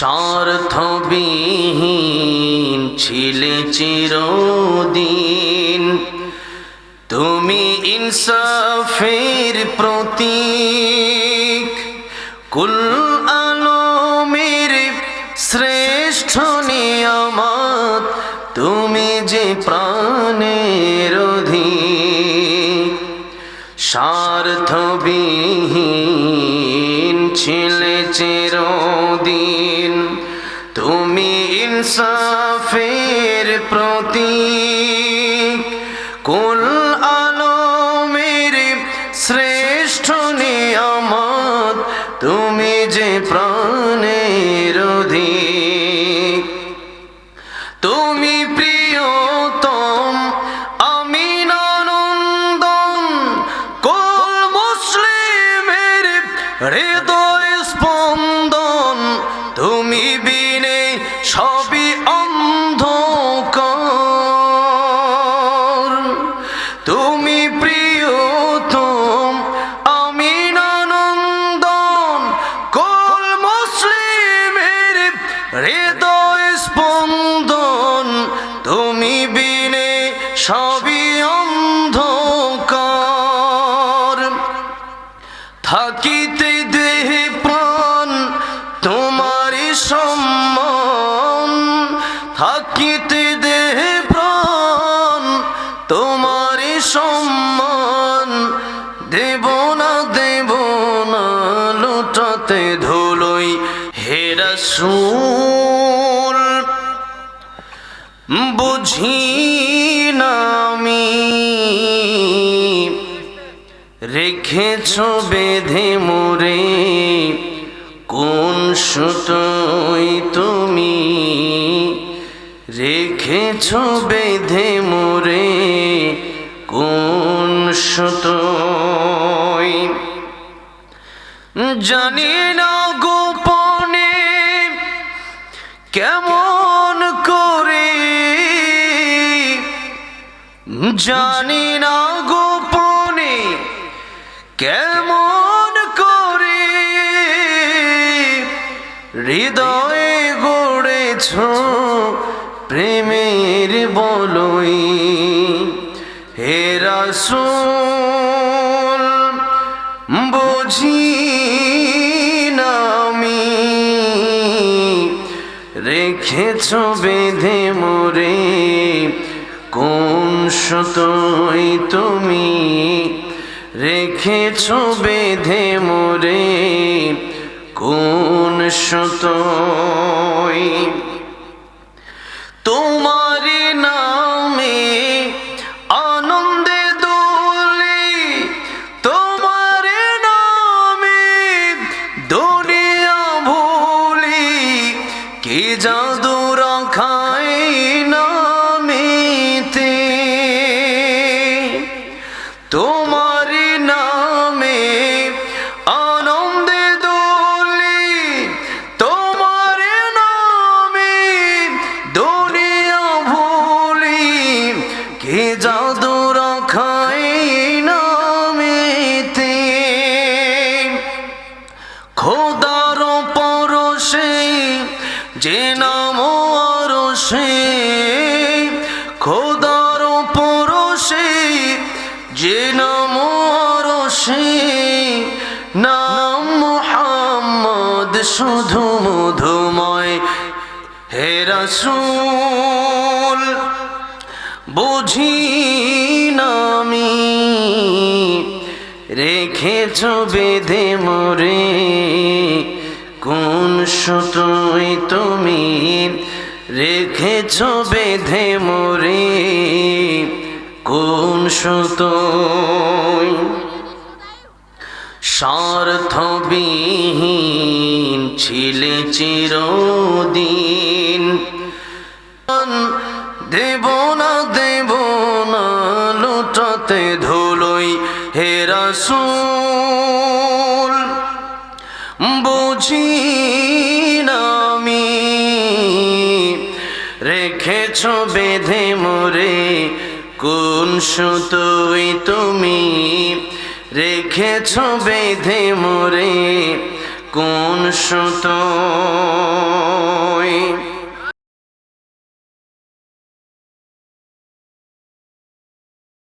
স্বার্থবিহীন ছিলে চিরদিন। তুমি ইনসাফের প্রতীক। কুল আলমের শ্রেষ্ঠ নিয়ামত, তুমি যে প্রাণের অধিক। স্বার্থবিহীন ছিলে চিরদিন। ইনসাফের প্রতি কুল আলমের শ্রেষ্ঠ নিয়ামত, তুমি যে প্রাণের অধিক। তুমি প্রিয়তম, আমি নন্দন। কোল মুসলিমের হৃদয় স্পন্দন, তুমি বিনে তুমি প্রিয়তম আমি নন্দন কোল মুসলিমের হৃদয় স্পন্দন। তুমি বিনে সবই অন্ধকার। থাকিতে দেহে হেরা সুর বুঝি না আমি। রেখেছ বেঁধে মোরে। কোন সুতোই তুমি? রেখেছ বেঁধে মোরে। কোন সুতোই? জানি না গোপনে জানি না গোপনে কেমন করে হৃদয়ে গড়েছ প্রেমের বলই। হে রাসূল, বুঝি না আমি রেখেছ বেঁধে মোরে সুতোই তুমি রেখেছ বেঁধে মোরে। কোন সুতোই তোমার নামে আনন্দে দোলে তোমার নামে দুনিয়া ভুলি, কি জাদু যে নাম খোদার পরশে, যে নাম আরশে, নাম মোহাম্মদ শুধু মধুময়। হে রাসূল, বুঝি না আমি, রেখেছ বেঁধে মোরে। কোন সুতোই তুমি রেখেছ বেঁধে মোরে? কোন সুতোই স্বার্থবিহীন ছিলে চিরদিন। দেব না দেব না, লুটাতে ধুলোই হে রেখেছ বেঁধে মোরে? কোন সুতোই তুমি রেখেছ বেঁধে মোরে? কোন সুতোয়